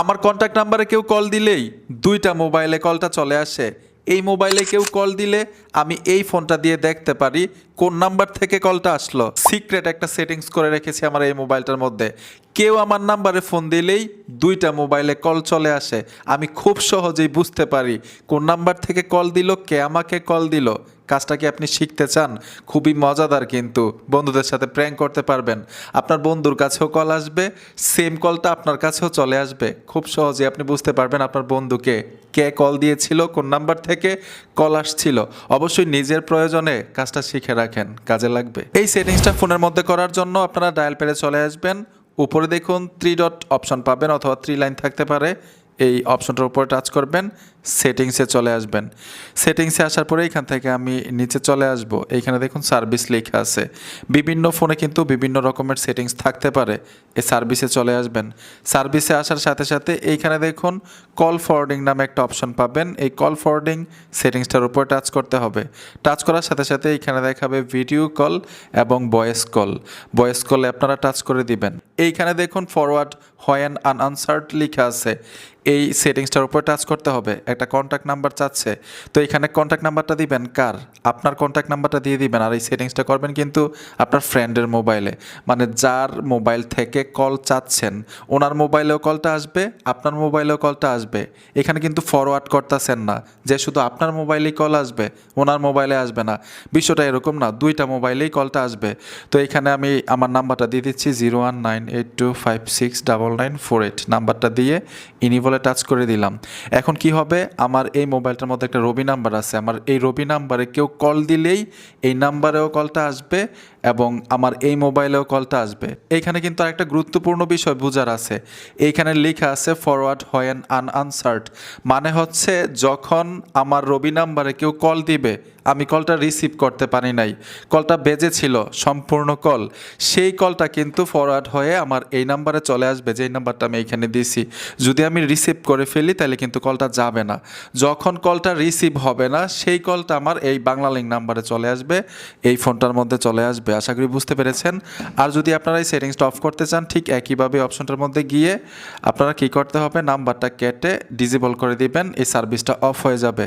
আমার কন্ট্যাক্ট নাম্বারে কেউ কল দিলেই দুইটা মোবাইলে কলটা চলে আসে। এই মোবাইলে কেউ কল দিলে আমি এই ফোনটা দিয়ে দেখতে পারি কোন নাম্বার থেকে কলটা আসলো। সিক্রেট একটা সেটিংস করে রেখেছি আমার এই মোবাইলটার মধ্যে। কেউ আমার নাম্বারে ফোন দিলেই দুইটা মোবাইলে কল চলে আসে। আমি খুব সহজেই বুঝতে পারি কোন নাম্বার থেকে কল দিল, কে আমাকে কল দিল। কাজটা কি আপনি শিখতে চান? খুবই মজাদার কিন্তু। বন্ধুদের সাথে প্র্যাঙ্ক করতে পারবেন। আপনার বন্ধুর কাছেও কল আসবে সেম কলটা আপনার কাছেও চলে আসবে। খুব সহজে আপনি বুঝতে পারবেন আপনার বন্ধুকে। কে কল দিয়েছিল, কোন নাম্বার থেকে কল আসছিল, অবশ্যই নিজের প্রয়োজনে কাজটা শিখে রাখেন, কাজে লাগবে। এই সেটিংসটা ফোনের মধ্যে করার জন্য আপনারা ডায়াল পেরে চলে আসবেন, উপরে দেখুন থ্রি ডট অপশন পাবেন অথবা থ্রি লাইন থাকতে পারে। এই অপশনটার উপরে টাচ করবেন সেটিংসে চলে আসবেন। সেটিংসে আসার পরে এখান থেকে আমি নিচে চলে আসব। এইখানে দেখুন সার্ভিস লেখা আছে। বিভিন্ন ফোনে কিন্তু বিভিন্ন রকমের সেটিংস থাকতে পারে। এই সার্ভিসে চলে আসবেন। সার্ভিসে আসার সাথে সাথে এইখানে দেখুন কল ফরওয়ার্ডিং নামে একটা অপশন পাবেন। এই কল ফরওয়ার্ডিং সেটিংসটার উপর টাচ করতে হবে। টাচ করার সাথে সাথে এইখানে দেখাবে ভিডিও কল এবং ভয়েস কল ভয়েস কলে আপনারা টাচ করে দিবেন। এইখানে দেখুন ফরওয়ার্ড হয় অ্যান্ড আনআনসার্ড লেখা আছে। এই সেটিংসটার উপর টাচ করতে হবে। একটা কন্ট্যাক্ট নাম্বার চাচ্ছে। তো এখানে কন্ট্যাক্ট নাম্বারটা দিবেন কার? আপনার কন্ট্যাক্ট নাম্বারটা দিয়ে দিবেন আর এই সেটিংসটা করবেন কিন্তু আপনার ফ্রেন্ডের মোবাইলে মানে যার মোবাইল থেকে কল চাচ্ছেন, ওনার মোবাইলেও কলটা আসবে, আপনার মোবাইলেও কলটা আসবে। এখানে কিন্তু ফরওয়ার্ড করতেছেন না। যে শুধু আপনার মোবাইলেই কল আসবে, ওনার মোবাইলে আসবে না। বিষয়টা এরকম না, দুইটা মোবাইলেই কলটা আসবে। তো এখানে আমি আমার নাম্বারটা দিয়ে দিচ্ছি zero one nine eight two five six double nine four eight নাম্বারটা দিয়ে ইনি বলে টাচ করে দিলাম। এখন কি হবে? আমার এই মোবাইলটার মধ্যে একটা রবি নাম্বার আছে। আমার এই রবি নাম্বারে কেউ কল দিলেই এই নাম্বারেও কলটা আসবে। এবং আমার এই মোবাইলেও কলটা আসবে। এইখানে কিন্তু আরেকটা গুরুত্বপূর্ণ বিষয় বোঝার আছে। এইখানে লেখা আছে ফরওয়ার্ড হয়েন আনআনসার্ড মানে হচ্ছে, যখন আমার রবি নাম্বারে কেউ কল দিবে, আমি কলটা রিসিভ করতে পারি নাই। কলটা বেজেছিল সম্পূর্ণ কল। সেই কলটা কিন্তু ফরওয়ার্ড হয়ে আমার এই নাম্বারে চলে আসবে, যেই নাম্বারটা আমি এইখানে দিছি। যদি আমি রিসিভ করে ফেলি, তাহলে কিন্তু কলটা যাবে না। যখন কলটা রিসিভ হবে না, সেই কলটা আমার এই বাংলা লিঙ্ক নাম্বারে চলে আসবে, এই ফোনটার মধ্যে চলে আসবে। আশা করি বুঝতে পেরেছেন। আর যদি আপনারা এই সেটিংসটা অফ করতে চান, ঠিক একইভাবে অপশনটার মধ্যে গিয়ে আপনারা কি করতে হবে? নাম্বারটা কেটে ডিজেবল করে দিবেন, এই সার্ভিসটা অফ হয়ে যাবে।